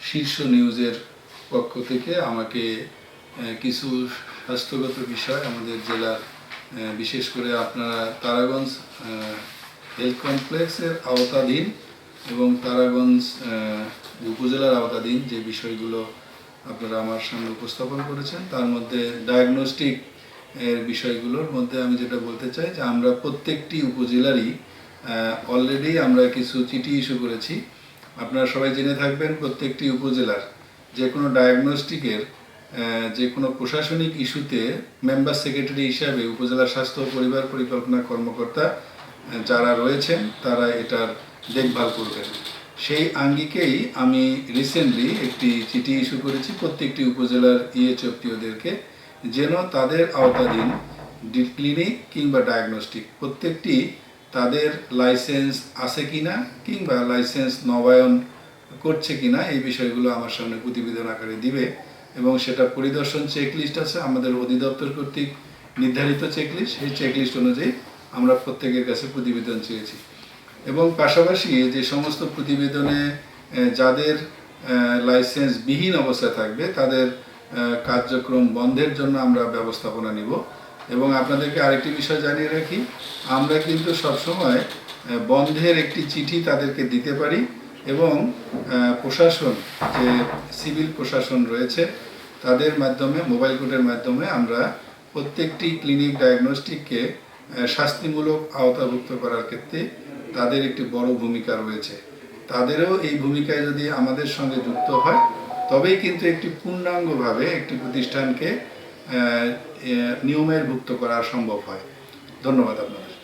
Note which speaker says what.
Speaker 1: শীর্ষ নিউজের পক্ষ থেকে আমাকে কিছু স্বাস্থ্যগত বিষয় আমাদের জেলার বিশেষ করে আপনারা তারাগঞ্জ হেলথ কমপ্লেক্সের আওতাধীন এবং তারাগঞ্জ উপজেলার আওতাধীন যে বিষয়গুলো আপনারা আমার সামনে উপস্থাপন করেছেন, তার মধ্যে ডায়াগনস্টিক এর বিষয়গুলোর মধ্যে আমি যেটা বলতে চাই যে আমরা প্রত্যেকটি উপজেলারই অলরেডি আমরা কিছু চিঠি ইস্যু করেছি। আপনারা সবাই জেনে থাকবেন প্রত্যেকটি উপজেলার যে কোনো ডায়াগনস্টিকের যে কোনো প্রশাসনিক ইস্যুতে মেম্বার সেক্রেটারি হিসাবে উপজেলা স্বাস্থ্য পরিবার পরিকল্পনা কর্মকর্তা যারা রয়েছেন, তারা এটার দেখভাল করবেন। সেই আঙ্গিকেই আমি রিসেন্টলি একটি চিঠি ইস্যু করেছি প্রত্যেকটি উপজেলার ইএচএফটিওদেরকে যেন তাদের আওতাধীন ক্লিনিক কিংবা ডায়াগনস্টিক প্রত্যেকটি তাদের লাইসেন্স আছে কিনা কিংবা লাইসেন্স নবায়ন করছে কিনা এই বিষয়গুলো আমার সামনে প্রতিবেদন আকারে দিবে এবং সেটা পরিদর্শন চেকলিস্ট আছে, আমাদের অধিদপ্তর কর্তৃক নির্ধারিত চেকলিস্ট সেই চেকলিস্ট অনুযায়ী আমরা প্রত্যেকের কাছে প্রতিবেদন চেয়েছি। এবং পাশাপাশি যে সমস্ত প্রতিবেদনে যাদের লাইসেন্স বিহীন অবস্থায় থাকবে, তাদের কার্যক্রম বন্ধের জন্য আমরা ব্যবস্থাপনা নিব। এবং আপনাদেরকে আরেকটি বিষয় জানিয়ে রাখি, আমরা কিন্তু সবসময় বন্ধের একটি চিঠি তাদেরকে দিতে পারি এবং প্রশাসন, যে সিভিল প্রশাসন রয়েছে, তাদের মাধ্যমে, মোবাইল কোর্টের মাধ্যমে আমরা প্রত্যেকটি ক্লিনিক ডায়াগনস্টিককে শাস্তিমূলক আওতাভুক্ত করার ক্ষেত্রে তাদের একটি বড় ভূমিকা রয়েছে। তাদেরও এই ভূমিকায় যদি আমাদের সঙ্গে যুক্ত হয়, তবেই কিন্তু একটি পূর্ণাঙ্গভাবে একটি প্রতিষ্ঠানকে নিয়মের ভুক্ত করা সম্ভব হয়। ধন্যবাদ আপনাদের।